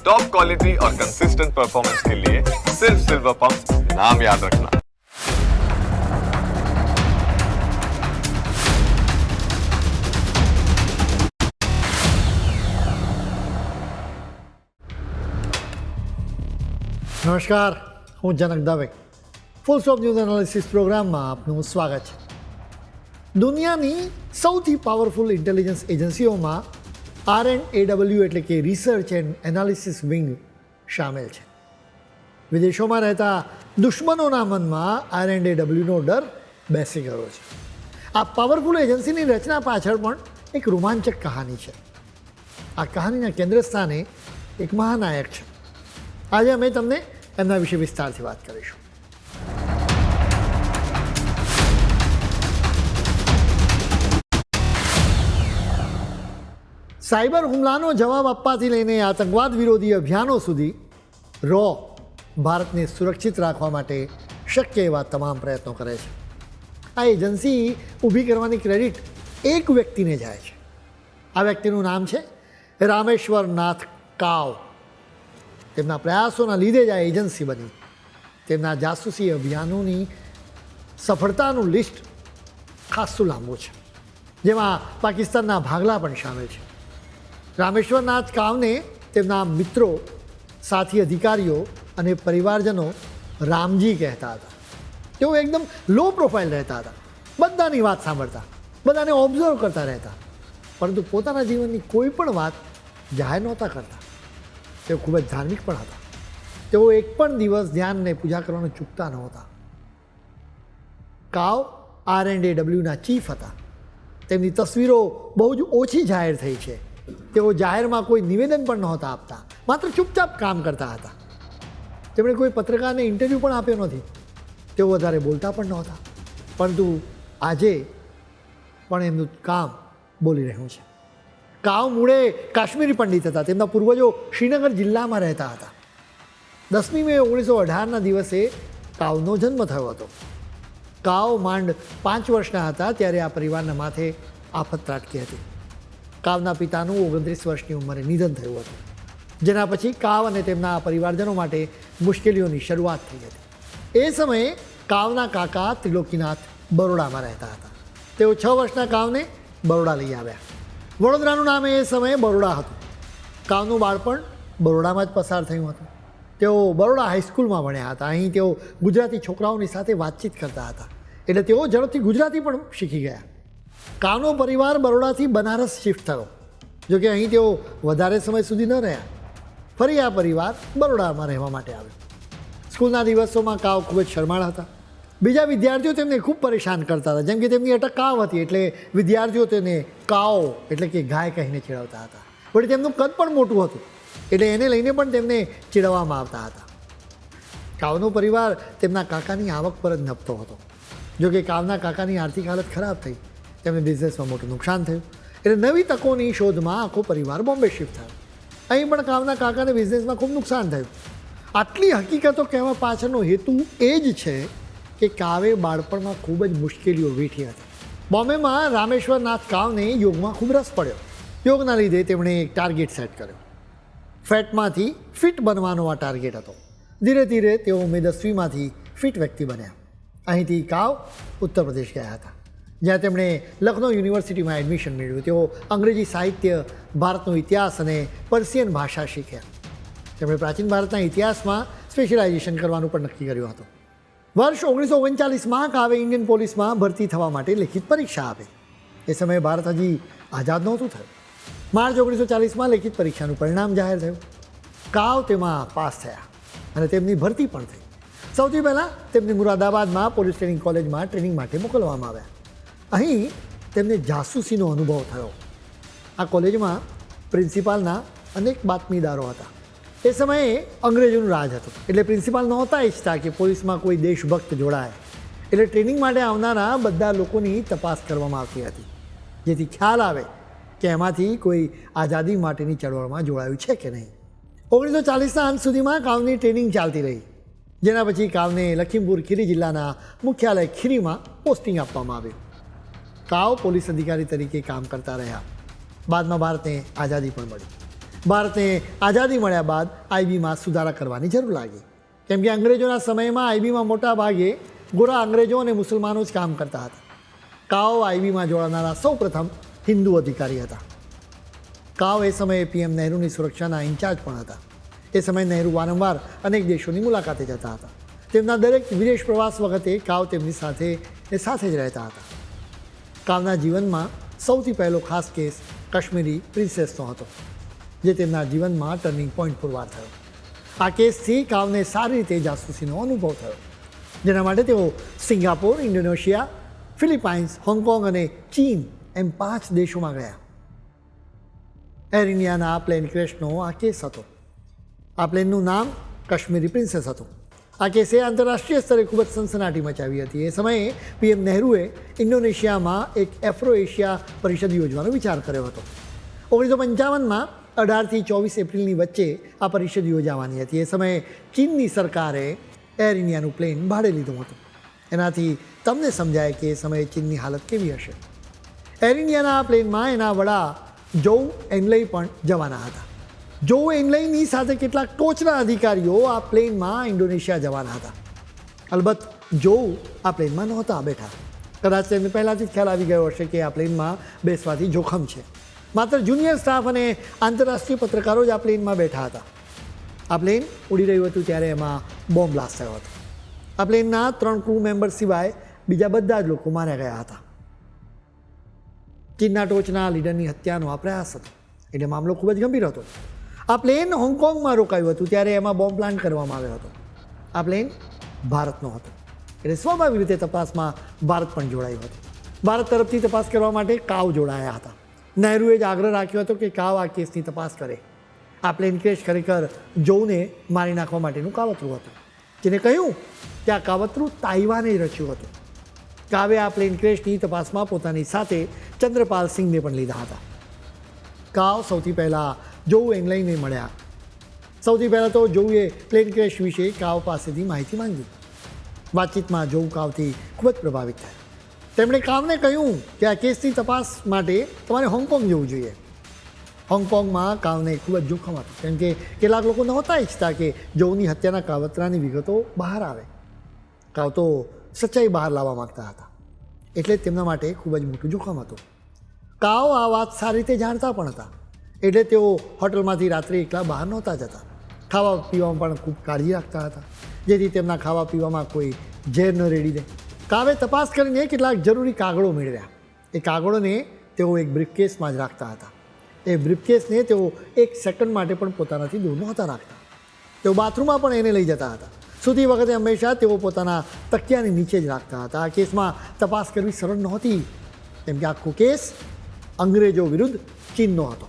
Top quality और consistent performance के लिए सिर्फ सिल्वर पंप नाम याद रखना નમસ્કાર હું Janak Dave full stop news analysis પ્રોગ્રામમાં આપનું સ્વાગત છે દુનિયાની સૌથી પાવરફુલ ઇન્ટેલિજન્સ એજન્સીઓમાં આર એન્ડ એ ડબલ્યુ એટલે કે રિસર્ચ એન્ડ એનાલિસિસ વિંગ સામેલ છે. વિદેશોમાં રહેતા દુશ્મનોના મનમાં આર એન્ડ એ ડબલ્યુનો ડર બેસી ગયો છે. આ પાવરફુલ એજન્સીની રચના પાછળ પણ એક રોમાંચક કહાની છે. આ કહાનીના કેન્દ્ર સ્થાને એક મહાનાયક છે. આજે અમે તમને એમના વિશે વિસ્તારથી વાત કરીશું. સાયબર હુમલાનો જવાબ આપવાથી લઈને આતંકવાદ વિરોધી અભિયાનો સુધી રો ભારતને સુરક્ષિત રાખવા માટે શક્ય એવા તમામ પ્રયત્નો કરે છે. આ એજન્સી ઊભી કરવાની ક્રેડિટ એક વ્યક્તિને જાય છે. આ વ્યક્તિનું નામ છે રામેશ્વર નાથ કાવ. તેમના પ્રયાસોના લીધે જ આ એજન્સી બની. તેમના જાસૂસી અભિયાનોની સફળતાનું લિસ્ટ ખાસું લાંબુ છે. જેમાં પાકિસ્તાનના ભાગલા પણ સામેલ છે. રામેશ્વરનાથ કાવને તેમના મિત્રો, સાથી અધિકારીઓ અને પરિવારજનો રામજી કહેતા હતા. તેઓ એકદમ લો પ્રોફાઇલ રહેતા હતા. બધાની વાત સાંભળતા, બધાને ઓબ્ઝર્વ કરતા રહેતા. પરંતુ પોતાના જીવનની કોઈ પણ વાત જાહેર નહોતા કરતા. તેઓ ખૂબ જ ધાર્મિક પણ હતા. તેઓ એક પણ દિવસ ધ્યાનને પૂજા કરવાનું ચૂકતા નહોતા. કાવ આર એન્ડ એ ડબલ્યુના ચીફ હતા. તેમની તસવીરો બહુ જ ઓછી જાહેર થઈ છે. તેઓ જાહેરમાં કોઈ નિવેદન પણ નહોતા આપતા. માત્ર ચૂપચાપ કામ કરતા હતા. તેમણે કોઈ પત્રકારને ઇન્ટરવ્યૂ પણ આપ્યો નથી. તેઓ વધારે બોલતા પણ નહોતા. પરંતુ આજે પણ એમનું કામ બોલી રહ્યું છે. કાવ મૂળે કાશ્મીરી પંડિત હતા. તેમના પૂર્વજો શ્રીનગર જિલ્લામાં રહેતા હતા. દસમી મે ઓગણીસો અઢારના દિવસે કાવનો જન્મ થયો હતો. કાવ માંડ પાંચ વર્ષના હતા ત્યારે આ પરિવારના માથે આફત ત્રાટકી હતી. કાવના પિતાનું ઓગણત્રીસ વર્ષની ઉંમરે નિધન થયું હતું. જેના પછી કાવ અને તેમના પરિવારજનો માટે મુશ્કેલીઓની શરૂઆત થઈ હતી. એ સમયે કાવના કાકા ત્રિલોકીનાથ બરોડામાં રહેતા હતા. તેઓ છ વર્ષના કાવને બરોડા લઈ આવ્યા. વડોદરાનું નામ એ સમયે બરોડા હતું. કાવનું બાળપણ બરોડામાં જ પસાર થયું હતું. તેઓ બરોડા હાઈસ્કૂલમાં ભણ્યા હતા. અહીં તેઓ ગુજરાતી છોકરાઓની સાથે વાતચીત કરતા હતા. એટલે તેઓ ઝડપથી ગુજરાતી પણ શીખી ગયા. કાવનો પરિવાર બરોડાથી બનારસ શિફ્ટ થયો. જોકે અહીં તેઓ વધારે સમય સુધી ન રહ્યા. ફરી આ પરિવાર બરોડામાં રહેવા માટે આવ્યો. સ્કૂલના દિવસોમાં કાવ ખૂબ જ શરમાળ હતા. બીજા વિદ્યાર્થીઓ તેમને ખૂબ પરેશાન કરતા હતા. જેમ કે તેમની અટક કાવ હતી એટલે વિદ્યાર્થીઓ તેને કાવ એટલે કે ગાય કહીને ચીડવતા હતા. વળી તેમનું કદ પણ મોટું હતું. એટલે એને લઈને પણ તેમને ચીડવવામાં આવતા હતા. કાવનો પરિવાર તેમના કાકાની આવક પર જ નપતો હતો. જોકે કાવના કાકાની આર્થિક હાલત ખરાબ થઈ. તેમને બિઝનેસમાં મોટું નુકસાન થયું. એટલે નવી તકોની શોધમાં આખો પરિવાર બોમ્બે શિફ્ટ થયો. અહીં પણ કાવના કાકાને બિઝનેસમાં ખૂબ નુકસાન થયું. આટલી હકીકતો કહેવા પાછળનો હેતુ એ જ છે કે કાવે બાળપણમાં ખૂબ જ મુશ્કેલીઓ વેઠી હતી. બોમ્બેમાં રામેશ્વરનાથ કાવને યોગમાં ખૂબ રસ પડ્યો. યોગના લીધે તેમણે એક ટાર્ગેટ સેટ કર્યો. ફેટમાંથી ફિટ બનવાનો આ ટાર્ગેટ હતો. ધીરે ધીરે તેઓ મેદસ્વીમાંથી ફિટ વ્યક્તિ બન્યા. અહીંથી કાવ ઉત્તર પ્રદેશ ગયા હતા. જ્યાં તેમણે લખનૌ યુનિવર્સિટીમાં એડમિશન મેળવ્યું. તેઓ અંગ્રેજી સાહિત્ય, ભારતનો ઇતિહાસ અને પર્શિયન ભાષા શીખ્યા. તેમણે પ્રાચીન ભારતના ઇતિહાસમાં સ્પેશિયલાઇઝેશન કરવાનું પણ નક્કી કર્યું હતું. વર્ષ ઓગણીસો ઓગણચાલીસમાં કાવે ઇન્ડિયન પોલીસમાં ભરતી થવા માટે લેખિત પરીક્ષા આપે. એ સમયે ભારત હજી આઝાદ નહોતું થયું. માર્ચ ઓગણીસો ચાલીસમાં લેખિત પરીક્ષાનું પરિણામ જાહેર થયું. કાવ તેમાં પાસ થયા અને તેમની ભરતી પણ થઈ. સૌથી પહેલાં તેમને મુરાદાબાદમાં પોલીસ ટ્રેનિંગ કોલેજમાં ટ્રેનિંગ માટે મોકલવામાં આવ્યા. અહીં તેમને જાસૂસીનો અનુભવ થયો. આ કોલેજમાં પ્રિન્સિપાલના અનેક બાતમીદારો હતા. એ સમયે અંગ્રેજોનું રાજ હતું. એટલે પ્રિન્સિપાલ નહોતા ઈચ્છતા કે પોલીસમાં કોઈ દેશભક્ત જોડાય. એટલે ટ્રેનિંગ માટે આવનારા બધા લોકોની તપાસ કરવામાં આવતી હતી. જેથી ખ્યાલ આવે કે એમાંથી કોઈ આઝાદી માટેની ચળવળમાં જોડાયું છે કે નહીં. ઓગણીસો ચાલીસના અંત સુધીમાં કાવની ટ્રેનિંગ ચાલતી રહી. જેના પછી કાવને લખીમપુર ખીરી જિલ્લાના મુખ્યાલય ખીરીમાં પોસ્ટિંગ આપવામાં આવ્યું. કાવ પોલીસ અધિકારી તરીકે કામ કરતા રહ્યા બાદમાં ભારતને આઝાદી પણ મળી ભારતને આઝાદી મળ્યા બાદ આઈબીમાં સુધારા કરવાની જરૂર લાગી કેમ કે અંગ્રેજોના સમયમાં આઈબીમાં મોટા ભાગે ગોરા અંગ્રેજો અને મુસલમાનો જ કામ કરતા હતા કાઓ આઈબીમાં જોડાનારા સૌ પ્રથમ હિન્દુ અધિકારી હતા કાવ એ સમયે પીએમ નહેરુની સુરક્ષાના ઇન્ચાર્જ પણ હતા એ સમયે નહેરુ વારંવાર અનેક દેશોની મુલાકાતે જતા હતા તેમના દરેક વિદેશ પ્રવાસ વખતે કાવ તેમની સાથે એ સાથે જ રહેતા હતા કાવના જીવનમાં સૌથી પહેલો ખાસ કેસ કાશ્મીરી પ્રિન્સેસનો હતો, જે તેમના જીવનમાં ટર્નિંગ પોઈન્ટ પુરવાર થયો. આ કેસથી કાવને સારી રીતે જાસૂસીનો અનુભવ થયો. જેના માટે તેઓ સિંગાપોર, ઇન્ડોનેશિયા, ફિલિપાઇન્સ, હોંગકોંગ અને ચીન એમ પાંચ દેશોમાં ગયા. એર ઇન્ડિયાના પ્લેન ક્રેશનો આ કેસ હતો. આ પ્લેનનું નામ કાશ્મીરી પ્રિન્સેસ હતું. આ કેસે આંતરરાષ્ટ્રીય સ્તરે ખૂબ જ સનસનાટી મચાવી હતી. એ સમયે પીએમ નહેરુએ ઇન્ડોનેશિયામાં એક એફ્રો એશિયા પરિષદ યોજવાનો વિચાર કર્યો હતો. ઓગણીસો પંચાવનમાં અઢારથી ચોવીસ એપ્રિલની વચ્ચે આ પરિષદ યોજાવાની હતી. એ સમયે ચીનની સરકારે એર ઇન્ડિયાનું પ્લેન ભાડે લીધું હતું. એનાથી તમને સમજાય કે એ સમયે ચીનની હાલત કેવી હશે. એર ઇન્ડિયાના આ પ્લેનમાં એના વડા જૌ એનલઈ પણ જવાના હતા. જોઉ એનલઈની સાથે કેટલાક ટોચના અધિકારીઓ આ પ્લેનમાં ઇન્ડોનેશિયા જવાના હતા. અલબત્ત જો આ પ્લેનમાં નહોતા બેઠા. કદાચ તેમને પહેલાંથી જ ખ્યાલ આવી ગયો હશે કે આ પ્લેનમાં બેસવાથી જોખમ છે. માત્ર જુનિયર સ્ટાફ અને આંતરરાષ્ટ્રીય પત્રકારો જ આ પ્લેનમાં બેઠા હતા. આ પ્લેન ઉડી રહ્યું હતું ત્યારે એમાં બોમ્બ બ્લાસ્ટ થયો હતો. આ પ્લેનના ત્રણ ક્રૂ મેમ્બર સિવાય બીજા બધા જ લોકો માર્યા ગયા હતા. ચીનના ટોચના લીડરની હત્યાનો આ પ્રયાસ હતો. એટલે મામલો ખૂબ જ ગંભીર હતો. આ પ્લેન હોંગકોંગમાં રોકાયું હતું, ત્યારે એમાં બોમ્બ પ્લાન્ટ કરવામાં આવ્યો હતો. આ પ્લેન ભારતનો હતો. એટલે સ્વાભાવિક રીતે તપાસમાં ભારત પણ જોડાયું હતું. ભારત તરફથી તપાસ કરવા માટે કાવ જોડાયા હતા. નહેરુએ જ આગ્રહ રાખ્યો હતો કે કાવ આ કેસની તપાસ કરે. આ પ્લેન ક્રેશ ખરેખર જોઉને મારી નાખવા માટેનું કાવતરું હતું. જેને કહ્યું કે આ કાવતરું તાઇવાને રચ્યું હતું. કાવે આ પ્લેન ક્રેશની તપાસમાં પોતાની સાથે ચંદ્રપાલ સિંહને પણ લીધા હતા. કાવ સૌથી પહેલાં જોઉ એંગલાઈને મળ્યા. સૌથી પહેલાં તો જોઉએ પ્લેન ક્રેશ વિશે કાવ પાસેથી માહિતી માંગી. વાતચીતમાં જોઉ કાવથી ખૂબ જ પ્રભાવિત થયા. તેમણે કાવને કહ્યું કે આ કેસની તપાસ માટે તમારે હોંગકોંગ જવું જોઈએ. હોંગકોંગમાં કાવને ખૂબ જ જોખમ હતું કેમ કે કેટલાક લોકો નહોતા ઈચ્છતા કે જોઉની હત્યાના કાવતરાની વિગતો બહાર આવે. કાવ તો સચ્ચાઈ બહાર લાવવા માગતા હતા, એટલે તેમના માટે ખૂબ જ મોટું જોખમ હતું. કાવ આ વાત સારી રીતે જાણતા પણ હતા. એટલે તેઓ હોટલમાંથી રાત્રે એકલા બહાર નહોતા જતા. ખાવા પીવામાં પણ ખૂબ કાળજી રાખતા હતા. જેથી તેમના ખાવા પીવામાં કોઈ ઝેર ન રેડી દે કાવે તપાસ કરીને કેટલાક જરૂરી કાગળો મેળવ્યા. એ કાગળોને તેઓ એક બ્રીફકેસમાં જ રાખતા હતા. એ બ્રીફકેસને તેઓ એક સેકન્ડ માટે પણ પોતાનાથી દૂર નહોતા રાખતા. તેઓ બાથરૂમમાં પણ એને લઈ જતા હતા. સુધી વખતે હંમેશા તેઓ પોતાના તકિયાની નીચે જ રાખતા હતા. આ કેસમાં તપાસ કરવી સરળ નહોતી. કેમ કે આખો કેસ અંગ્રેજો વિરુદ્ધ ચીનનો હતો.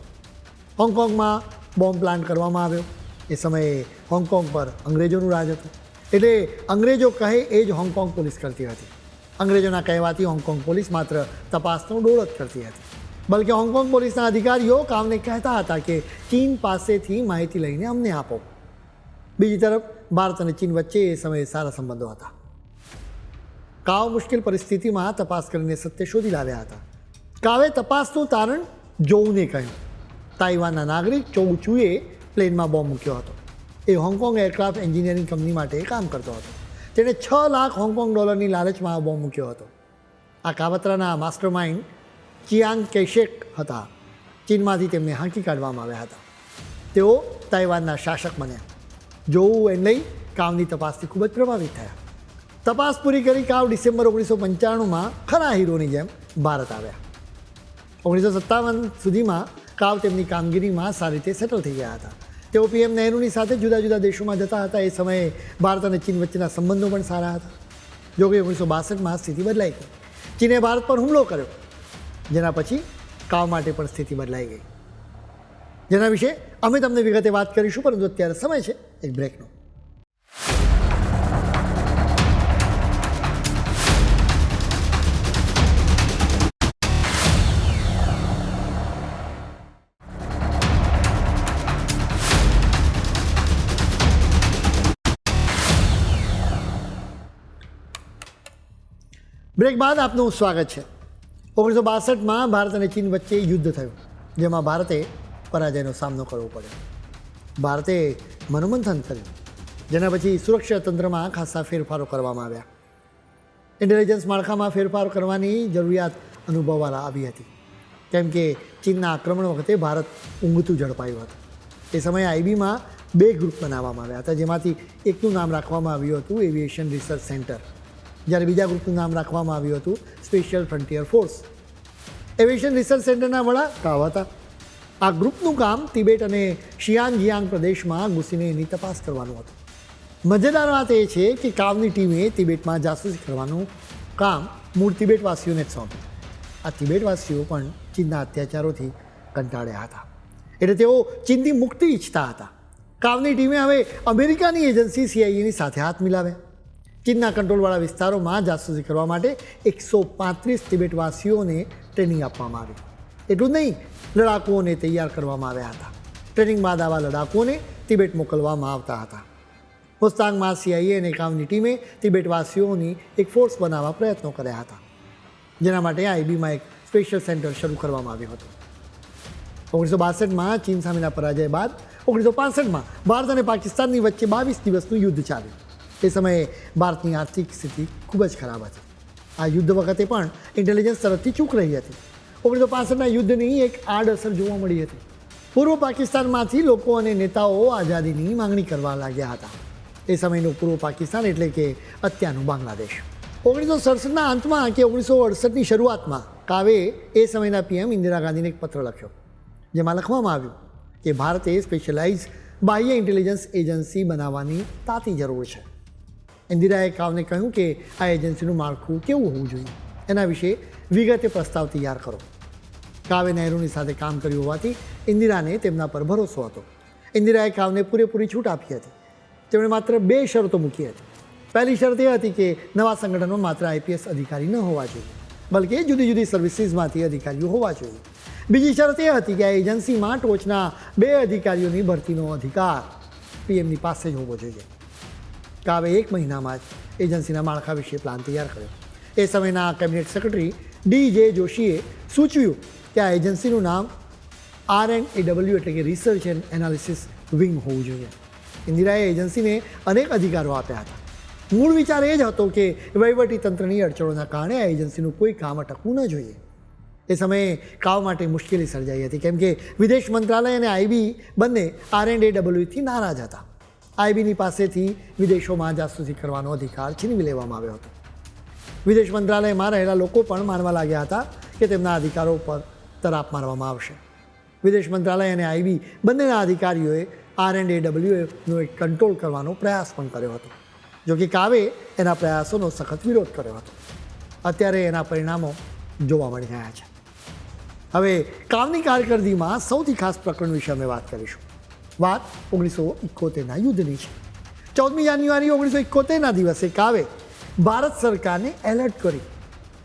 હોંગકોંગમાં બોમ્બ પ્લાન્ટ કરવામાં આવ્યો. એ સમયે હોંગકોંગ પર અંગ્રેજોનું રાજ હતું. એટલે અંગ્રેજો કહે એ જ હોંગકોંગ પોલીસ કરતી હતી. અંગ્રેજોના કહેવાથી હોંગકોંગ પોલીસ માત્ર તપાસનો ડોળ જ કરતી હતી. બલકે હોંગકોંગ પોલીસના અધિકારીઓ કામને કહેતા હતા કે ચીન પાસેથી માહિતી લઈને અમને આપો. બીજી તરફ, ભારત અને ચીન વચ્ચે એ સમયે સારા સંબંધો હતા. કાવ મુશ્કેલ પરિસ્થિતિમાં તપાસ કરીને સત્ય શોધી લાવ્યા હતા. કાવે તપાસનું તારણ જોઉને કહ્યું. તાઇવાનના નાગરિક ચોઉ ચુએ પ્લેનમાં બોમ્બ મૂક્યો હતો. એ Hong Kong aircraft engineering company માટે કામ કરતો હતો. તેણે છ લાખ હોંગકોંગ ડોલરની લાલચમાં આ બોમ્બ મૂક્યો હતો. આ કાવતરાના માસ્ટર માઇન્ડ ચિયાંગ કેશેક હતા. ચીનમાંથી તેમને હાંકી કાઢવામાં આવ્યા હતા. તેઓ તાઇવાનના શાસક બન્યા. જોવું એને લઈ કાવની તપાસથી ખૂબ જ પ્રભાવિત થયા. તપાસ પૂરી કરી કાવ ડિસેમ્બર ઓગણીસો પંચાણુંમાં ખરા હીરોની જેમ ભારત આવ્યા. ઓગણીસો સત્તાવન સુધીમાં કાવ તેમની કામગીરીમાં સારી રીતે સેટલ થઈ ગયા હતા. તેઓ પીએમ નહેરુની સાથે જુદા જુદા દેશોમાં જતા હતા. એ સમયે ભારત અને ચીન વચ્ચેના સંબંધો પણ સારા હતા. જોકે ઓગણીસો બાસઠમાં સ્થિતિ બદલાઈ ગઈ. ચીને ભારત પર હુમલો કર્યો. જેના પછી કાવ માટે પણ સ્થિતિ બદલાઈ ગઈ. જેના વિશે અમે તમને વિગતે વાત કરીશું, પરંતુ અત્યારે સમય છે એક બ્રેકનો બ્રેક બાદ આપનું સ્વાગત છે. ઓગણીસો બાસઠમાં ભારત અને ચીન વચ્ચે યુદ્ધ થયું, જેમાં ભારતે પરાજયનો સામનો કરવો પડ્યો. ભારતે મનોમંથન કર્યું, જેના પછી સુરક્ષા તંત્રમાં ખાસા ફેરફારો કરવામાં આવ્યા. ઇન્ટેલિજન્સ માળખામાં ફેરફાર કરવાની જરૂરિયાત અનુભવવા આવી હતી. કેમ કે ચીનના આક્રમણ વખતે ભારત ઊંઘતું ઝડપાયું હતું. એ સમયે આઈબીમાં બે ગ્રુપ બનાવવામાં આવ્યા હતા, જેમાંથી એકનું નામ રાખવામાં આવ્યું હતું એવિએશન રિસર્ચ સેન્ટર. જ્યારે બીજા ગ્રુપનું નામ રાખવામાં આવ્યું હતું special frontier force aviation research સેન્ટરના વડા કાવ હતા. આ ગ્રુપનું કામ તિબેટ અને શિયાંગ જિયાંગ પ્રદેશમાં ઘૂસીને એની તપાસ કરવાનું હતું. મજેદાર વાત એ છે કે કાવની ટીમે તિબેટમાં જાસૂસી કરવાનું કામ મૂળ તિબેટવાસીઓને જ સોંપ્યું. આ તિબેટવાસીઓ પણ ચીનના અત્યાચારોથી કંટાળ્યા હતા. એટલે તેઓ ચીનથી મુક્તિ ઈચ્છતા હતા. કાવની ટીમે હવે અમેરિકાની એજન્સી સીઆઈએની સાથે હાથ મિલાવ્યા. ચીનના કંટ્રોલવાળા વિસ્તારોમાં જાસૂસી કરવા માટે એકસો પાંત્રીસ તિબેટવાસીઓને ટ્રેનિંગ આપવામાં આવી. એટલું જ નહીં, લડાકુઓને તૈયાર કરવામાં આવ્યા હતા. ટ્રેનિંગ બાદ આવા લડાકુઓને તિબેટ મોકલવામાં આવતા હતા. હોસ્તાંગમાં સીઆઈએ અને કામની ટીમે તિબેટવાસીઓની એક ફોર્સ બનાવવા પ્રયત્નો કર્યા હતા. જેના માટે આઈબીમાં એક સ્પેશિયલ સેન્ટર શરૂ કરવામાં આવ્યું હતું. ઓગણીસો બાસઠમાં ચીન સામેના પરાજય બાદ ઓગણીસો પાસઠમાં ભારત અને પાકિસ્તાનની વચ્ચે બાવીસ દિવસનું યુદ્ધ ચાલ્યું. એ સમયે ભારતની આર્થિક સ્થિતિ ખૂબ જ ખરાબ હતી. આ યુદ્ધ વખતે પણ ઇન્ટેલિજન્સ તરફથી ચૂક રહી હતી. ઓગણીસો પાસઠના યુદ્ધની એક આડઅસર જોવા મળી હતી. પૂર્વ પાકિસ્તાનમાંથી લોકો અને નેતાઓ આઝાદીની માંગણી કરવા લાગ્યા હતા. એ સમયનું પૂર્વ પાકિસ્તાન એટલે કે અત્યારનું બાંગ્લાદેશ. ઓગણીસો સડસઠના અંતમાં કે ઓગણીસો અડસઠની શરૂઆતમાં કાવે એ સમયના પીએમ ઇન્દિરા ગાંધીને એક પત્ર લખ્યો, જેમાં લખવામાં આવ્યું કે, ભારતે સ્પેશિયલાઇઝ બાહ્ય ઇન્ટેલિજન્સ એજન્સી બનાવવાની તાતી જરૂર છે. ઇન્દિરાએ કાવને કહ્યું કે આ એજન્સીનું માળખું કેવું હોવું જોઈએ? એના વિશે વિગતે પ્રસ્તાવ તૈયાર કરો. કાવે નહેરુની સાથે કામ કર્યું હોવાથી ઇન્દિરાને તેમના પર ભરોસો હતો. ઇન્દિરાએ કાવને પૂરેપૂરી છૂટ આપી હતી. તેમણે માત્ર બે શરતો મૂકી હતી. પહેલી શરત એ હતી કે નવા સંગઠનમાં માત્ર આઈપીએસ અધિકારી ન હોવા જોઈએ, બલકે જુદી જુદી સર્વિસીસમાંથી અધિકારીઓ હોવા જોઈએ. બીજી શરત એ હતી કે આ એજન્સીમાં ટોચના બે અધિકારીઓની ભરતીનો અધિકાર પીએમની પાસે જ હોવો જોઈએ. કાવે એક મહિનામાં જ એજન્સીના માળખા વિશે પ્લાન તૈયાર કર્યો. એ સમયના કેબિનેટ સેક્રેટરી ડી જે જોશીએ સૂચવ્યું કે આ એજન્સીનું નામ આર એન્ડ એ ડબલ્યુ એટલે કે રિસર્ચ એન્ડ એનાલિસિસ વિંગ હોવું જોઈએ. ઇન્દિરાએ એજન્સીને અનેક અધિકારો આપ્યા હતા. મૂળ વિચાર એ જ હતો કે તંત્રની અડચણોના કારણે આ એજન્સીનું કોઈ કામ અટકવું ન જોઈએ. એ સમયે કાવ માટે મુશ્કેલી સર્જાઈ હતી, કેમ કે વિદેશ મંત્રાલય અને આઈબી બંને આર એન્ડ એ ડબલ્યુથી નારાજ હતા. આઈબીની પાસેથી વિદેશોમાં જાસૂસી કરવાનો અધિકાર છીનવી લેવામાં આવ્યો હતો. વિદેશ મંત્રાલયમાં રહેલા લોકો પણ માનવા લાગ્યા હતા કે તેમના અધિકારો પર તરાપ મારવામાં આવશે. વિદેશ મંત્રાલય અને આઈબી બંનેના અધિકારીઓએ આર એન્ડ એ ડબલ્યુનો એક કંટ્રોલ કરવાનો પ્રયાસ પણ કર્યો હતો. જો કે કાવે એના પ્રયાસોનો સખત વિરોધ કર્યો હતો. અત્યારે એના પરિણામો જોવા મળી રહ્યા છે. હવે કાવની કારકિર્દીમાં સૌથી ખાસ પ્રકરણ વિશે અમે વાત કરીશું. વાત ઓગણીસો ઇકોતેરના યુદ્ધની છે. ચૌદમી જાન્યુઆરી ઓગણીસો ઇકોતેરના દિવસે કાવે ભારત સરકારને એલર્ટ કરી.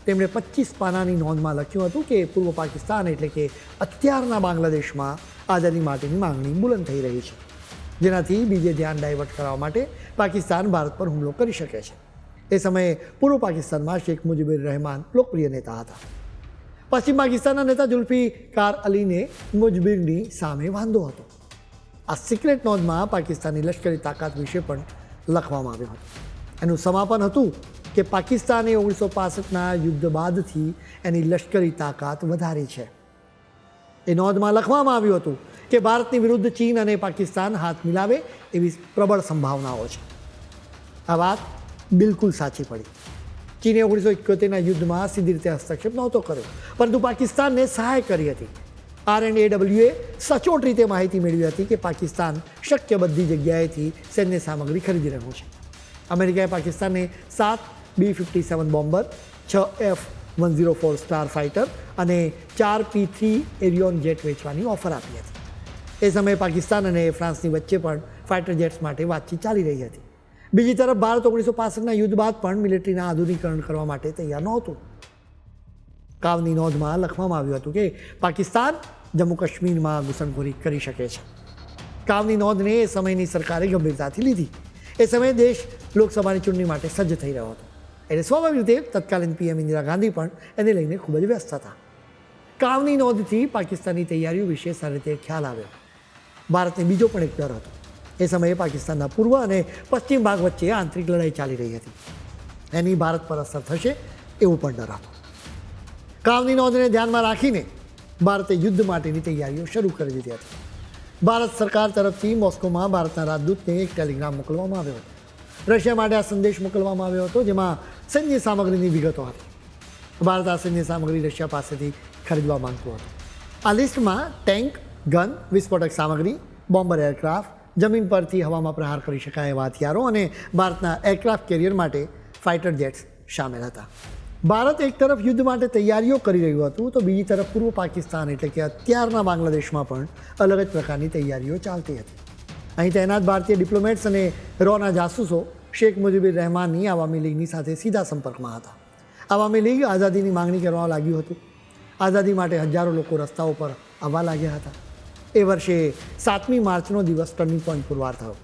તેમણે પચીસ પાનાની નોંધમાં લખ્યું હતું કે પૂર્વ પાકિસ્તાન એટલે કે અત્યારના બાંગ્લાદેશમાં આઝાદી માટેની માંગણી બુલંદ થઈ રહી છે. જેનાથી બીજે ધ્યાન ડાયવર્ટ કરવા માટે પાકિસ્તાન ભારત પર હુમલો કરી શકે છે. એ સમયે પૂર્વ પાકિસ્તાનમાં શેખ મુજીબુર રહેમાન લોકપ્રિય નેતા હતા. પશ્ચિમ પાકિસ્તાનના નેતા જુલ્ફિકાર અલીને મુજબીરની સામે વાંધો હતો. આ સિક્રેટ નોંધમાં પાકિસ્તાનની લશ્કરી તાકાત વિશે પણ લખવામાં આવ્યું હતું. એનું સમાપન હતું કે પાકિસ્તાને ઓગણીસો પાસઠના યુદ્ધ બાદથી એની લશ્કરી તાકાત વધારી છે. એ નોંધમાં લખવામાં આવ્યું હતું કે ભારતની વિરુદ્ધ ચીન અને પાકિસ્તાન હાથ મિલાવે એવી પ્રબળ સંભાવનાઓ છે. આ વાત બિલકુલ સાચી પડી. ચીને ઓગણીસો એકોતેરના યુદ્ધમાં સીધી રીતે હસ્તક્ષેપ નહોતો કર્યો, પરંતુ પાકિસ્તાનને સહાય કરી હતી. આર એન્ડ એ ડબલ્યુએ સચોટ રીતે માહિતી મેળવી હતી કે પાકિસ્તાન શક્ય બધી જગ્યાએથી સૈન્ય સામગ્રી ખરીદી રહ્યું છે. અમેરિકાએ પાકિસ્તાનને સાત બી ફિફ્ટી સેવન બોમ્બર, છ F one zero four star fighter અને ચાર પી થ્રી એરિયોન જેટ વેચવાની ઓફર આપી હતી. એ સમયે પાકિસ્તાન અને ફ્રાન્સની વચ્ચે પણ ફાઇટર જેટ્સ માટે વાતચીત ચાલી રહી હતી. બીજી તરફ ભારત ઓગણીસો પાસઠના યુદ્ધ બાદ પણ મિલિટરીના આધુનિકરણ કરવા માટે તૈયાર નહોતું. કાવની નોંધમાં લખવામાં આવ્યું હતું કે પાકિસ્તાન જમ્મુ કાશ્મીરમાં ઘૂસણખોરી કરી શકે છે. કાવની નોંધને એ સમયની સરકારે ગંભીરતાથી લીધી. એ સમયે દેશ લોકસભાની ચૂંટણી માટે સજ્જ થઈ રહ્યો હતો. એટલે સ્વાભાવિક રીતે તત્કાલીન પીએમ ઇન્દિરા ગાંધી પણ એને લઈને ખૂબ જ વ્યસ્ત હતા. કાવની નોંધથી પાકિસ્તાનની તૈયારીઓ વિશે સારી રીતે ખ્યાલ આવ્યો. ભારતને બીજો પણ એક ડર હતો. એ સમયે પાકિસ્તાનના પૂર્વ અને પશ્ચિમ ભાગ વચ્ચે આંતરિક લડાઈ ચાલી રહી હતી. એની ભારત પર અસર થશે એવું પણ ડર હતો કાવની નોંધને ધ્યાનમાં રાખીને ભારતે યુદ્ધ માટેની તૈયારીઓ શરૂ કરી દીધી હતી. ભારત સરકાર તરફથી મોસ્કોમાં ભારતના રાજદૂતને એક ટેલિગ્રામ મોકલવામાં આવ્યો હતો. રશિયા માટે આ સંદેશ મોકલવામાં આવ્યો હતો, જેમાં સૈન્ય સામગ્રીની વિગતો હતી. ભારત આ સૈન્ય સામગ્રી રશિયા પાસેથી ખરીદવા માંગતું હતું. આ લિસ્ટમાં ટેન્ક, ગન, વિસ્ફોટક સામગ્રી, બોમ્બર એરક્રાફ્ટ, જમીન પરથી હવામાં પ્રહાર કરી શકાય એવા હથિયારો અને ભારતના એરક્રાફ્ટ કેરિયર માટે ફાઇટર જેટ્સ સામેલ હતા. ભારત એક તરફ યુદ્ધ માટે તૈયારીઓ કરી રહ્યું હતું તો બીજી તરફ પૂર્વ પાકિસ્તાન એટલે કે અત્યારના બાંગ્લાદેશમાં પણ અલગ જ પ્રકારની તૈયારીઓ ચાલતી હતી. અહીં તૈનાત ભારતીય ડિપ્લોમેટ્સ અને રોના જાસૂસો શેખ મુજીબુર રહેમાનની આવામી લીગની સાથે સીધા સંપર્કમાં હતા. આવામી લીગ આઝાદીની માંગણી કરવા લાગ્યું હતું. આઝાદી માટે હજારો લોકો રસ્તાઓ પર આવવા લાગ્યા હતા. એ વર્ષે સાતમી માર્ચનો દિવસ ટર્નિંગ પોઈન્ટ પુરવાર થયો.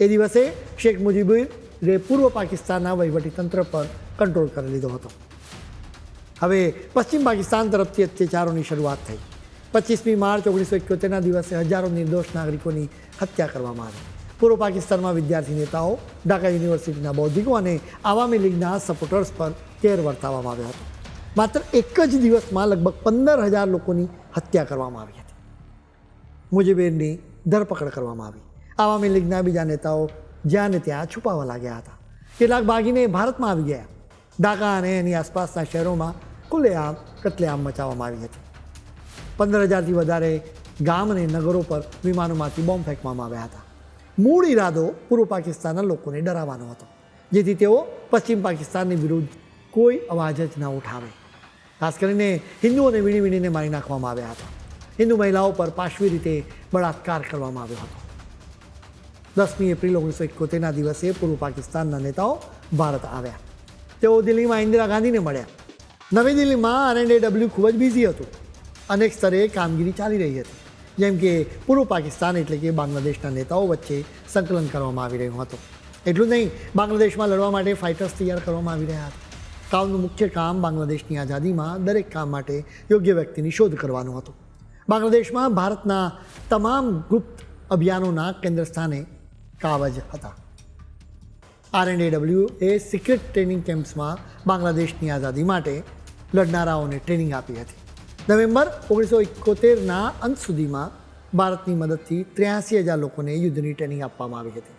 એ દિવસે શેખ મુજીબુરે પૂર્વ પાકિસ્તાનના વહીવટીતંત્ર પર કંટ્રોલ કરી લીધો હતો. હવે પશ્ચિમ પાકિસ્તાન તરફથી અત્યાચારોની શરૂઆત થઈ. પચીસમી માર્ચ ઓગણીસો એકોતેરના દિવસે હજારો નિર્દોષ નાગરિકોની હત્યા કરવામાં આવી. પૂર્વ પાકિસ્તાનમાં વિદ્યાર્થી નેતાઓ, ઢાકા યુનિવર્સિટીના બૌદ્ધિકો અને આવામી લીગના સપોર્ટર્સ પર કેર વર્તાવવામાં આવ્યા હતા. માત્ર એક જ દિવસમાં લગભગ પંદર હજાર લોકોની હત્યા કરવામાં આવી હતી. મુજીબેરની ધરપકડ કરવામાં આવી. આવામી લીગના બીજા નેતાઓ જ્યાં ને ત્યાં છુપાવા લાગ્યા હતા. કેટલાક ભાગીને ભારતમાં આવી ગયા. ઢાકા અને એની આસપાસના શહેરોમાં ખુલ્લેઆમ કતલેઆમ મચાવવામાં આવી હતી? પંદર હજારથી વધારે ગામ અને નગરો પર વિમાનોમાંથી બોમ્બ ફેંકવામાં આવ્યા હતા. મૂળ ઈરાદો પૂર્વ પાકિસ્તાનના લોકોને ડરાવવાનો હતો, જેથી તેઓ પશ્ચિમ પાકિસ્તાનની વિરુદ્ધ કોઈ અવાજ જ ન ઉઠાવે. ખાસ કરીને હિન્દુઓને વીણી વીણીને મારી નાખવામાં આવ્યા હતા. હિન્દુ મહિલાઓ પર પાશ્વી રીતે બળાત્કાર કરવામાં આવ્યો હતો. દસમી એપ્રિલ ઓગણીસો એકોતેરના દિવસે પૂર્વ પાકિસ્તાનના નેતાઓ ભારત આવ્યા. તેઓ દિલ્હીમાં ઇન્દિરા ગાંધીને મળ્યા. નવી દિલ્હીમાં આરએનડે ડબલ્યુ ખૂબ જ બિઝી હતું. અનેક સ્તરે કામગીરી ચાલી રહી હતી. જેમ કે પૂર્વ પાકિસ્તાન એટલે કે બાંગ્લાદેશના નેતાઓ વચ્ચે સંકલન કરવામાં આવી રહ્યું હતું. એટલું નહીં, બાંગ્લાદેશમાં લડવા માટે ફાઇટર્સ તૈયાર કરવામાં આવી રહ્યા હતા. કાવનું મુખ્ય કામ બાંગ્લાદેશની આઝાદીમાં દરેક કામ માટે યોગ્ય વ્યક્તિની શોધ કરવાનું હતું. બાંગ્લાદેશમાં ભારતના તમામ ગુપ્ત અભિયાનોના કેન્દ્ર સ્થાને કાવજ હતા. R and A secret training કેમ્પ્સમાં બાંગ્લાદેશની આઝાદી માટે લડનારાઓને ટ્રેનિંગ આપી હતી. નવેમ્બર ઓગણીસો એકોતેરના અંત સુધીમાં ભારતની મદદથી ત્ર્યાસી હજાર લોકોને યુદ્ધની ટ્રેનિંગ આપવામાં આવી હતી.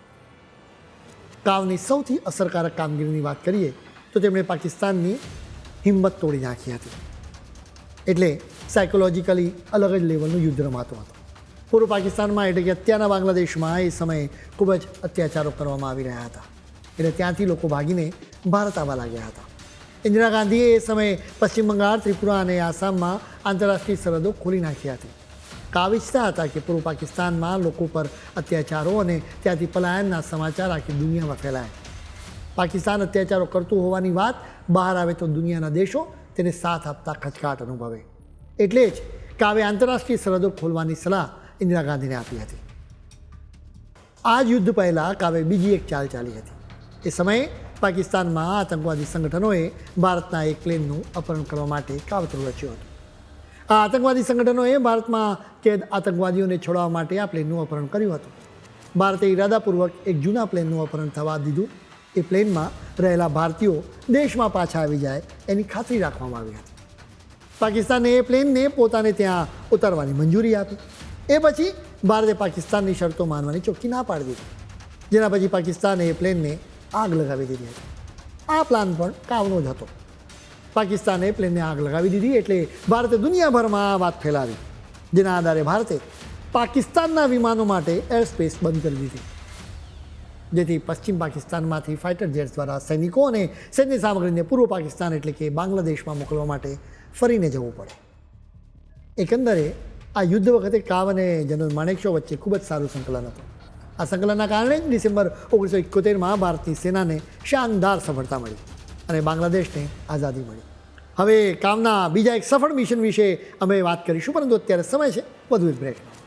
કાવની સૌથી અસરકારક કામગીરીની વાત કરીએ તો તેમણે પાકિસ્તાનની હિંમત તોડી નાખી હતી. એટલે સાયકોલોજીકલી અલગ જ લેવલનું યુદ્ધ રમાતું હતું. પૂર્વ પાકિસ્તાનમાં એટલે કે અત્યારના બાંગ્લાદેશમાં એ સમયે ખૂબ જ અત્યાચારો કરવામાં આવી રહ્યા હતા. એટલે ત્યાંથી લોકો ભાગીને ભારત આવવા લાગ્યા હતા. ઇન્દિરા ગાંધીએ એ સમયે પશ્ચિમ બંગાળ, ત્રિપુરા અને આસામમાં આંતરરાષ્ટ્રીય સરહદો ખોલી નાખી હતી. કાવિચતા હતા કે પૂર્વ પાકિસ્તાનમાં લોકો પર અત્યાચારો અને ત્યાંથી પલાયનના સમાચાર આખી દુનિયામાં ફેલાય. પાકિસ્તાન અત્યાચારો કરતું હોવાની વાત બહાર આવે તો દુનિયાના દેશો તેને સાથ આપતા ખચકાટ અનુભવે. એટલે જ કાવે આંતરરાષ્ટ્રીય સરહદો ખોલવાની સલાહ ઇન્દિરા ગાંધીને આપી હતી. આ જ યુદ્ધ પહેલાં કાવે બીજી એક ચાલ ચાલી હતી. એ સમયે પાકિસ્તાનમાં આતંકવાદી સંગઠનોએ ભારતના એક પ્લેનનું અપહરણ કરવા માટે કાવતરું રચ્યું હતું. આ આતંકવાદી સંગઠનોએ ભારતમાં કેદ આતંકવાદીઓને છોડવા માટે આ પ્લેનનું અપહરણ કર્યું હતું. ભારતે ઇરાદાપૂર્વક એક જૂના પ્લેનનું અપહરણ થવા દીધું. એ પ્લેનમાં રહેલા ભારતીયો દેશમાં પાછા આવી જાય એની ખાતરી રાખવામાં આવી હતી. પાકિસ્તાને એ પ્લેનને પોતાને ત્યાં ઉતારવાની મંજૂરી આપી. એ પછી ભારતે પાકિસ્તાનની શરતો માનવાની ચોખ્ખી ના પાડી દીધી. જેના પછી પાકિસ્તાને એ પ્લેનને આગ લગાવી દીધી હતી. આ પ્લાન પણ કાવનો જ હતો. પાકિસ્તાને પ્લેનને આગ લગાવી દીધી એટલે ભારતે દુનિયાભરમાં આ વાત ફેલાવી. જેના આધારે ભારતે પાકિસ્તાનના વિમાનો માટે એર સ્પેસ બંધ કરી દીધી. જેથી પશ્ચિમ પાકિસ્તાનમાંથી ફાઇટર જેટ્સ દ્વારા સૈનિકો અને સૈન્ય સામગ્રીને પૂર્વ પાકિસ્તાન એટલે કે બાંગ્લાદેશમાં મોકલવા માટે ફરીને જવું પડે. એકંદરે આ યુદ્ધ વખતે કાવ અને જનરલ માણેકશો વચ્ચે ખૂબ જ સારું સંકલન હતું. આ સંકલનના કારણે જ ડિસેમ્બર ઓગણીસો એકોતેરમાં ભારતની સેનાને શાનદાર સફળતા મળી અને બાંગ્લાદેશને આઝાદી મળી. હવે કામના બીજા એક સફળ મિશન વિશે અમે વાત કરીશું, પરંતુ અત્યારે સમય છે, વધુ એક બ્રેકનો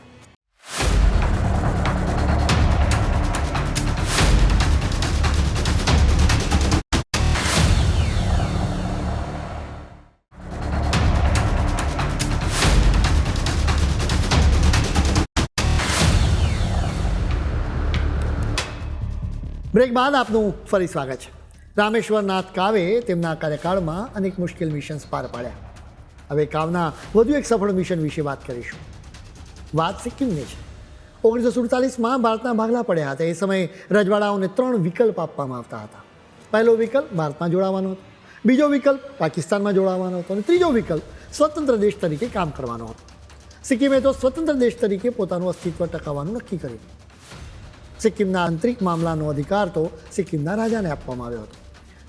બ્રેક બાદ આપનું ફરી સ્વાગત છે. રામેશ્વરનાથ કાવે તેમના કાર્યકાળમાં અનેક મુશ્કેલ મિશન્સ પાર પાડ્યા. હવે કાવના વધુ એક સફળ મિશન વિશે વાત કરીશું. વાત સિક્કિમની છે. ઓગણીસો સુડતાલીસમાં ભારતના ભાગલા પડ્યા હતા. એ સમયે રજવાડાઓને ત્રણ વિકલ્પ આપવામાં આવતા હતા. પહેલો વિકલ્પ ભારતમાં જોડાવાનો હતો. બીજો વિકલ્પ પાકિસ્તાનમાં જોડાવાનો હતો. અને ત્રીજો વિકલ્પ સ્વતંત્ર દેશ તરીકે કામ કરવાનો હતો. સિક્કિમે તો સ્વતંત્ર દેશ તરીકે પોતાનું અસ્તિત્વ ટકાવવાનું નક્કી કર્યું. સિક્કિમના આંતરિક મામલાનો અધિકાર તો સિક્કિમના રાજાને આપવામાં આવ્યો હતો.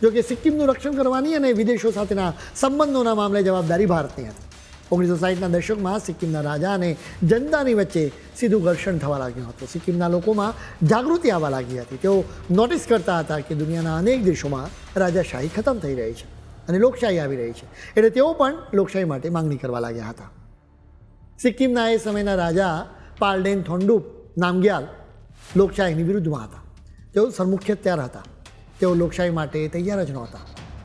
જો કે સિક્કિમનું રક્ષણ કરવાની અને વિદેશો સાથેના સંબંધોના મામલે જવાબદારી ભારતની હતી. ઓગણીસો સાહીઠના દશકમાં સિક્કિમના રાજા અને જનતાની વચ્ચે સીધું ઘર્ષણ થવા લાગ્યું હતું. સિક્કિમના લોકોમાં જાગૃતિ આવવા લાગી હતી. તેઓ નોટિસ કરતા હતા કે દુનિયાના અનેક દેશોમાં રાજાશાહી ખતમ થઈ રહી છે અને લોકશાહી આવી રહી છે. એટલે તેઓ પણ લોકશાહી માટે માંગણી કરવા લાગ્યા હતા. સિક્કિમના એ સમયના રાજા પાલડેન થોન્ડુપ નામગ્યાલ લોકશાહીની વિરુદ્ધમાં હતા. તેઓ સરમુખ્યત્યાર હતા. તેઓ લોકશાહી માટે તૈયાર જ નહોતા.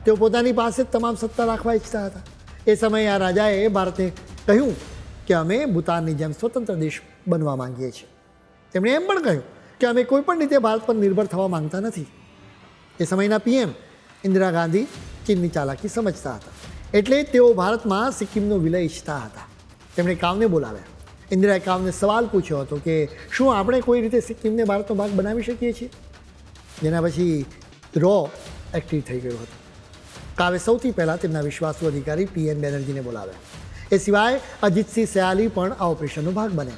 તેઓ પોતાની પાસે જ તમામ સત્તા રાખવા ઈચ્છતા હતા. એ સમયે આ રાજાએ ભારતને કહ્યું કે અમે ભૂતાનની જેમ સ્વતંત્ર દેશ બનવા માંગીએ છીએ. તેમણે એમ પણ કહ્યું કે અમે કોઈ પણ રીતે ભારત પર નિર્ભર થવા માંગતા નથી. એ સમયના પીએમ ઇન્દિરા ગાંધી ચીનની ચાલાકી સમજતા હતા. એટલે તેઓ ભારતમાં સિક્કિમનો વિલય ઈચ્છતા હતા. તેમણે કાવને બોલાવ્યા. ઇન્દિરાએ કાવને સવાલ પૂછ્યો હતો કે શું આપણે કોઈ રીતે સિક્કિમને ભારતનો ભાગ બનાવી શકીએ છીએ? જેના પછી રો એક્ટિવ થઈ ગયો હતો. કાવે સૌથી પહેલાં તેમના વિશ્વાસુ અધિકારી પીએન બેનર્જીને બોલાવ્યા. એ સિવાય અજીતસિંહ સયાલી પણ આ ઓપરેશનનો ભાગ બન્યા.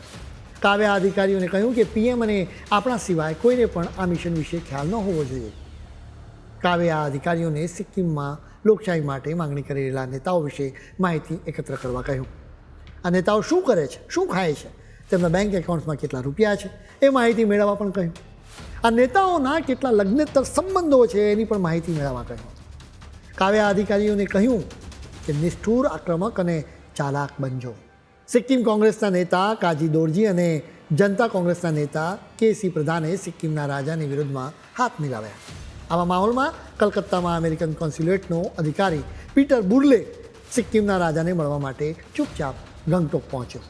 કાવે આ અધિકારીઓને કહ્યું કે પીએમ અને આપણા સિવાય કોઈને પણ આ મિશન વિશે ખ્યાલ ન હોવો જોઈએ. કાવે આ અધિકારીઓને સિક્કિમમાં લોકશાહી માટે માંગણી કરી રહેલા નેતાઓ વિશે માહિતી એકત્ર કરવા કહ્યું. આ નેતાઓ શું કરે છે? શું ખાય છે? તેમના બેંક એકાઉન્ટ્સમાં કેટલા રૂપિયા છે? એ માહિતી મેળવવા પણ કહ્યું. આ નેતાઓના કેટલા લગ્નેતર સંબંધો છે એની પણ માહિતી મેળવવા કહ્યું. કાવ્યા અધિકારીઓને કહ્યું કે નિષ્ઠુર, આક્રમક અને ચાલાક બનજો. સિક્કિમ કોંગ્રેસના નેતા કાજી દોરજી અને જનતા કોંગ્રેસના નેતા કે સી પ્રધાને સિક્કિમના રાજાની વિરુદ્ધમાં હાથ મિલાવ્યા. આવા માહોલમાં કલકત્તામાં અમેરિકન કોન્સ્યુલેટનો અધિકારી પીટર બુર્લે સિક્કિમના રાજાને મળવા માટે ચૂપચાપ ગંગટોક પહોંચ્યો.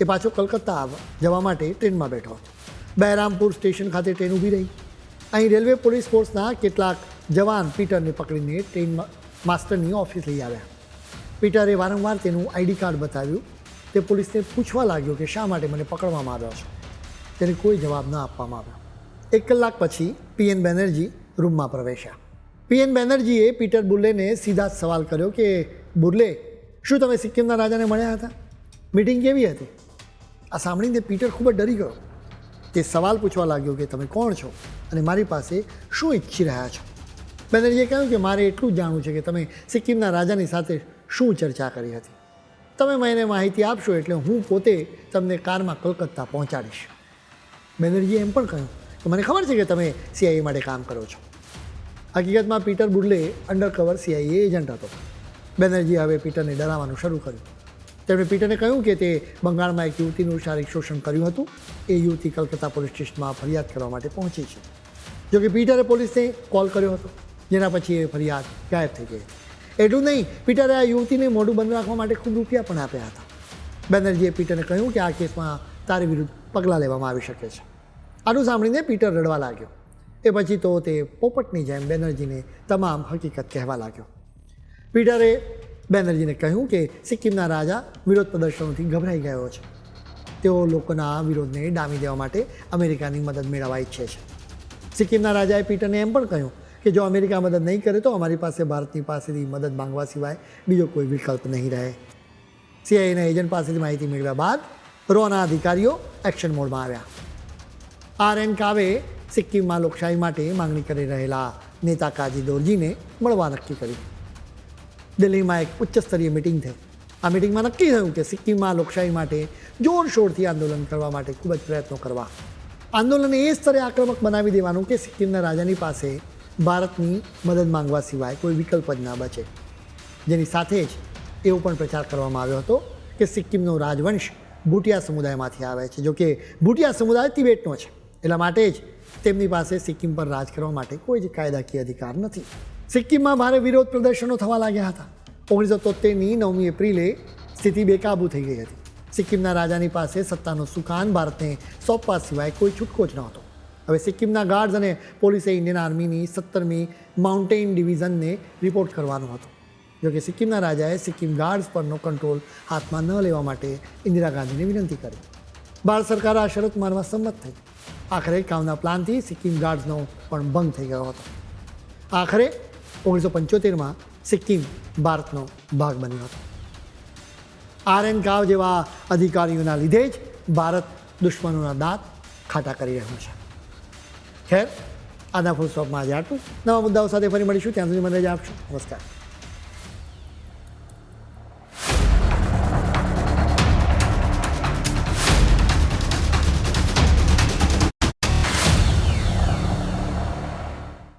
એ પાછો કલકત્તા જવા માટે ટ્રેનમાં બેઠો હતો. બહેરામપુર સ્ટેશન ખાતે ટ્રેન ઊભી રહી. અહીં રેલવે પોલીસ ફોર્સના કેટલાક જવાન પીટરને પકડીને ટ્રેનમાં માસ્ટરની ઓફિસ લઈ આવ્યા. પીટરે વારંવાર તેનું આઈડી કાર્ડ બતાવ્યું. તે પોલીસને પૂછવા લાગ્યો કે શા માટે મને પકડવામાં આવ્યો છે. તેને કોઈ જવાબ ન આપવામાં આવ્યો. એક કલાક પછી પીએન બેનર્જી રૂમમાં પ્રવેશ્યા. પીએન બેનર્જીએ પીટર બુર્લેને સીધા જ સવાલ કર્યો કે બુર્લે શું તમે સિક્કિમના રાજાને મળ્યા હતા? મીટિંગ કેવી હતી? આ સાંભળીને પીટર ખૂબ જ ડરી ગયો. તે સવાલ પૂછવા લાગ્યો કે તમે કોણ છો અને મારી પાસે શું ઈચ્છી રહ્યા છો? બેનર્જીએ કહ્યું કે મારે એટલું જ જાણવું છે કે તમે સિક્કિમના રાજાની સાથે શું ચર્ચા કરી હતી. તમે મને માહિતી આપશો એટલે હું પોતે તમને કારમાં કલકત્તા પહોંચાડીશ. બેનર્જીએ એમ પણ કહ્યું કે મને ખબર છે કે તમે સીઆઈએ માટે કામ કરો છો. હકીકતમાં પીટર બુડલે અંડરકવર સીઆઈએ એજન્ટ હતો. બેનર્જીએ હવે પીટરને ડરાવવાનું શરૂ કર્યું. તેમણે પીટરને કહ્યું કે તે બંગાળમાં એક યુવતીનું શારીરિક શોષણ કર્યું હતું. એ યુવતી કલકત્તા પોલીસ સ્ટેશનમાં ફરિયાદ કરવા માટે પહોંચી છે. જોકે પીટરે પોલીસને કોલ કર્યો હતો, જેના પછી એ ફરિયાદ ગાયબ થઈ ગઈ. એટલું નહીં, પીટરે આ યુવતીને મોઢું બંધ રાખવા માટે ખૂબ રૂપિયા પણ આપ્યા હતા. બેનર્જીએ પીટરને કહ્યું કે આ કેસમાં તારી વિરુદ્ધ પગલાં લેવામાં આવી શકે છે. આનું સાંભળીને પીટર રડવા લાગ્યો. એ પછી તો તે પોપટની જેમ બેનર્જીને તમામ હકીકત કહેવા લાગ્યો. પીટરે બેનર્જીને કહ્યું કે સિક્કિમના રાજા વિરોધ પ્રદર્શનોથી ગભરાઈ ગયો છે. તેઓ લોકોના વિરોધને ડામી દેવા માટે અમેરિકાની મદદ મેળવવા ઈચ્છે છે. સિક્કિમના રાજાએ પીટરને એમ પણ કહ્યું કે જો અમેરિકા મદદ નહીં કરે તો અમારી પાસે ભારતની પાસેથી મદદ માંગવા સિવાય બીજો કોઈ વિકલ્પ નહીં રહે. સીઆઈના એજન્ટ પાસેથી માહિતી મેળવ્યા બાદ રોના અધિકારીઓ એક્શન મોડમાં આવ્યા. આર એન કાવે સિક્કિમમાં લોકશાહી માટે માંગણી કરી રહેલા નેતા કાજી દોરજીને મળવા નક્કી કર્યું દિલ્હીમાં એક ઉચ્ચ સ્તરીય મિટિંગ થઈ. આ મિટિંગમાં નક્કી થયું કે સિક્કિમમાં લોકશાહી માટે જોરશોરથી આંદોલન કરવા માટે ખૂબ જ પ્રયત્નો કરવા. આંદોલનને એ સ્તરે આક્રમક બનાવી દેવાનું કે સિક્કિમના રાજાની પાસે ભારતની મદદ માંગવા સિવાય કોઈ વિકલ્પ જ ના બચે. જેની સાથે જ એવો પણ પ્રચાર કરવામાં આવ્યો હતો કે સિક્કિમનો રાજવંશ ભૂટિયા સમુદાયમાંથી આવે છે જોકે ભૂટિયા સમુદાય તિબેટનો છે. એટલા માટે જ તેમની પાસે સિક્કિમ પર રાજ કરવા માટે કોઈ જ કાયદાકીય અધિકાર નથી. સિક્કિમમાં ભારે વિરોધ પ્રદર્શનો થવા લાગ્યા હતા. ઓગણીસો તોતેરની નવમી એપ્રિલે સ્થિતિ બેકાબૂ થઈ ગઈ હતી. સિક્કિમના રાજાની પાસે સત્તાનો સુકાન ભારતને સોંપવા સિવાય કોઈ છૂટકો જ નહોતો. હવે સિક્કિમના ગાર્ડ્સ અને પોલીસે ઇન્ડિયન આર્મીની સત્તરમી માઉન્ટેન ડિવિઝનને રિપોર્ટ કરવાનો હતો. જોકે સિક્કિમના રાજાએ સિક્કિમ ગાર્ડ્સ પરનો કંટ્રોલ હાથમાં ન લેવા માટે ઇન્દિરા ગાંધીને વિનંતી કરી. ભારત સરકાર આ શરત મારવા સંમત થઈ. આખરે કામના પ્લાનથી સિક્કિમ ગાર્ડ્સનો પણ ભંગ થઈ ગયો હતો. આખરે ઓગણીસો પંચોતેરમાં સિક્કિમ ભારતનો ભાગ બન્યો હતો. આર એન કાવ જેવા અધિકારીઓના લીધે જ ભારત દુશ્મનોના દાંત ખાટા કરી રહ્યું છે. ખેર, આના ફૂલ સ્ટોપમાં આજે આટલું. નવા મુદ્દાઓ સાથે ફરી મળીશું. ત્યાં સુધી મને જ આપશો. નમસ્કાર.